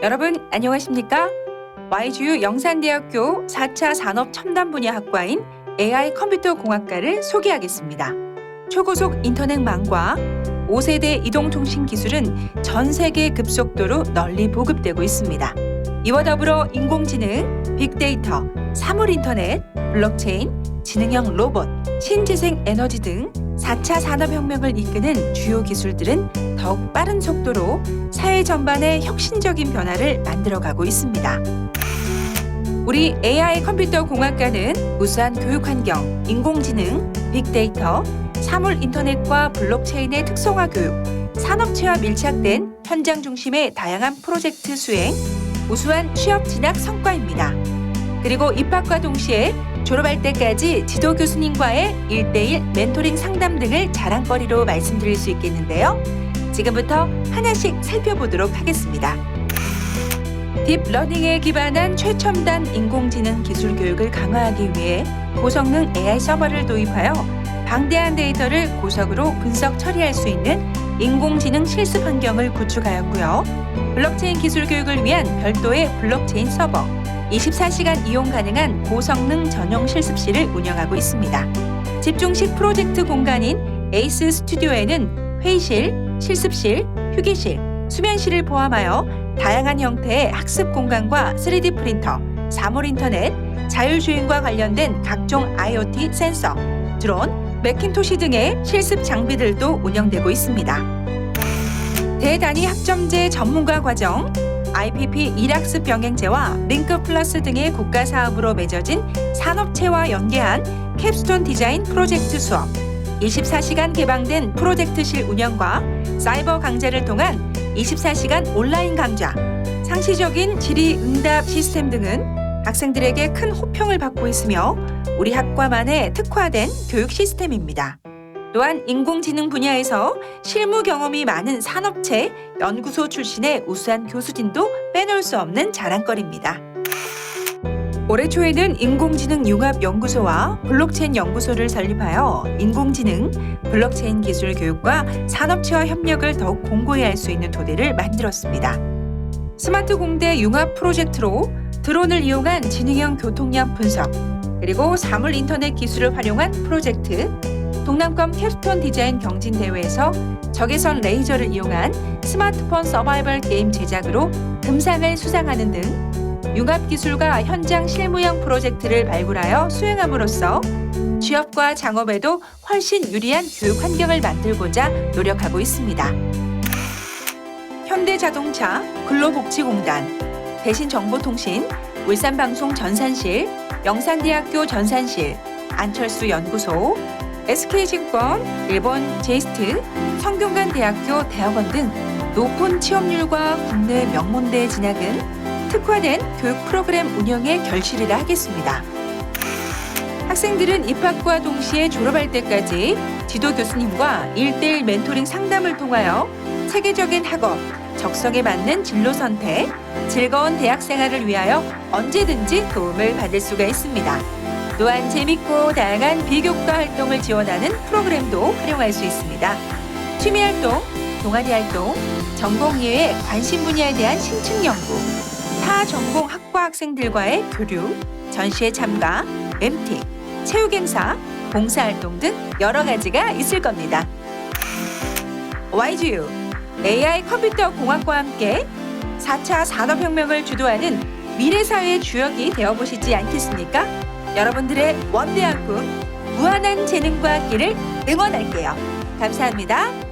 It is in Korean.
여러분 안녕하십니까? YGU 영산대학교 4차 산업 첨단 분야 학과인 AI 컴퓨터 공학과를 소개하겠습니다. 초고속 인터넷망과 5세대 이동통신 기술은 전 세계 급속도로 널리 보급되고 있습니다. 이와 더불어 인공지능, 빅데이터, 사물인터넷, 블록체인, 지능형 로봇, 신재생 에너지 등 4차 산업혁명을 이끄는 주요 기술들은 더욱 빠른 속도로 사회 전반의 혁신적인 변화를 만들어가고 있습니다. 우리 AI 컴퓨터 공학과는 우수한 교육 환경, 인공지능, 빅데이터, 사물 인터넷과 블록체인의 특성화 교육, 산업체와 밀착된 현장 중심의 다양한 프로젝트 수행, 우수한 취업 진학 성과입니다. 그리고 입학과 동시에 졸업할 때까지 지도 교수님과의 1대1 멘토링 상담 등을 자랑거리로 말씀드릴 수 있겠는데요. 지금부터 하나씩 살펴보도록 하겠습니다. 딥러닝에 기반한 최첨단 인공지능 기술 교육을 강화하기 위해 고성능 AI 서버를 도입하여 방대한 데이터를 고속으로 분석 처리할 수 있는 인공지능 실습 환경을 구축하였고요. 블록체인 기술 교육을 위한 별도의 블록체인 서버, 24시간 이용 가능한 고성능 전용 실습실을 운영하고 있습니다. 집중식 프로젝트 공간인 에이스 스튜디오에는 회의실, 실습실, 휴게실, 수면실을 포함하여 다양한 형태의 학습 공간과 3D 프린터, 사물 인터넷, 자율주행과 관련된 각종 IoT 센서, 드론, 매킨토시 등의 실습 장비들도 운영되고 있습니다. 대단위 학점제 전문가 과정, IPP 일학습 병행제와 링크 플러스 등의 국가 사업으로 맺어진 산업체와 연계한 캡스톤 디자인 프로젝트 수업, 24시간 개방된 프로젝트실 운영과 사이버 강좌를 통한 24시간 온라인 강좌, 상시적인 질의 응답 시스템 등은 학생들에게 큰 호평을 받고 있으며 우리 학과만의 특화된 교육 시스템입니다. 또한 인공지능 분야에서 실무 경험이 많은 산업체 연구소 출신의 우수한 교수진도 빼놓을 수 없는 자랑거리입니다. 올해 초에는 인공지능 융합 연구소와 블록체인 연구소를 설립하여 인공지능, 블록체인 기술 교육과 산업체와 협력을 더욱 공고히 할 수 있는 토대를 만들었습니다. 스마트 공대 융합 프로젝트로 드론을 이용한 지능형 교통량 분석, 그리고 사물 인터넷 기술을 활용한 프로젝트, 동남권 캡스톤 디자인 경진 대회에서 적외선 레이저를 이용한 스마트폰 서바이벌 게임 제작으로 금상을 수상하는 등 융합 기술과 현장 실무형 프로젝트를 발굴하여 수행함으로써 취업과 창업에도 훨씬 유리한 교육 환경을 만들고자 노력하고 있습니다. 현대자동차, 근로복지공단, 대신정보통신, 울산방송 전산실, 영산대학교 전산실, 안철수 연구소, SK증권, 일본 제이스트, 성균관대학교 대학원 등 높은 취업률과 국내 명문대에 진학은 특화된 교육 프로그램 운영에 결실이라 하겠습니다. 학생들은 입학과 동시에 졸업할 때까지 지도 교수님과 1대1 멘토링 상담을 통하여 체계적인 학업, 적성에 맞는 진로 선택, 즐거운 대학 생활을 위하여 언제든지 도움을 받을 수가 있습니다. 또한 재밌고 다양한 비교과 활동을 지원하는 프로그램도 활용할 수 있습니다. 취미 활동, 동아리 활동, 전공 이외의 관심 분야에 대한 심층 연구, 타 전공 학과 학생들과의 교류, 전시회 참가, MT, 체육 행사, 봉사 활동 등 여러 가지가 있을 겁니다. YGU AI 컴퓨터 공학과 함께 4차 산업혁명을 주도하는 미래 사회의 주역이 되어 보시지 않겠습니까? 여러분들의 원대한 꿈, 무한한 재능과 끼를 응원할게요. 감사합니다.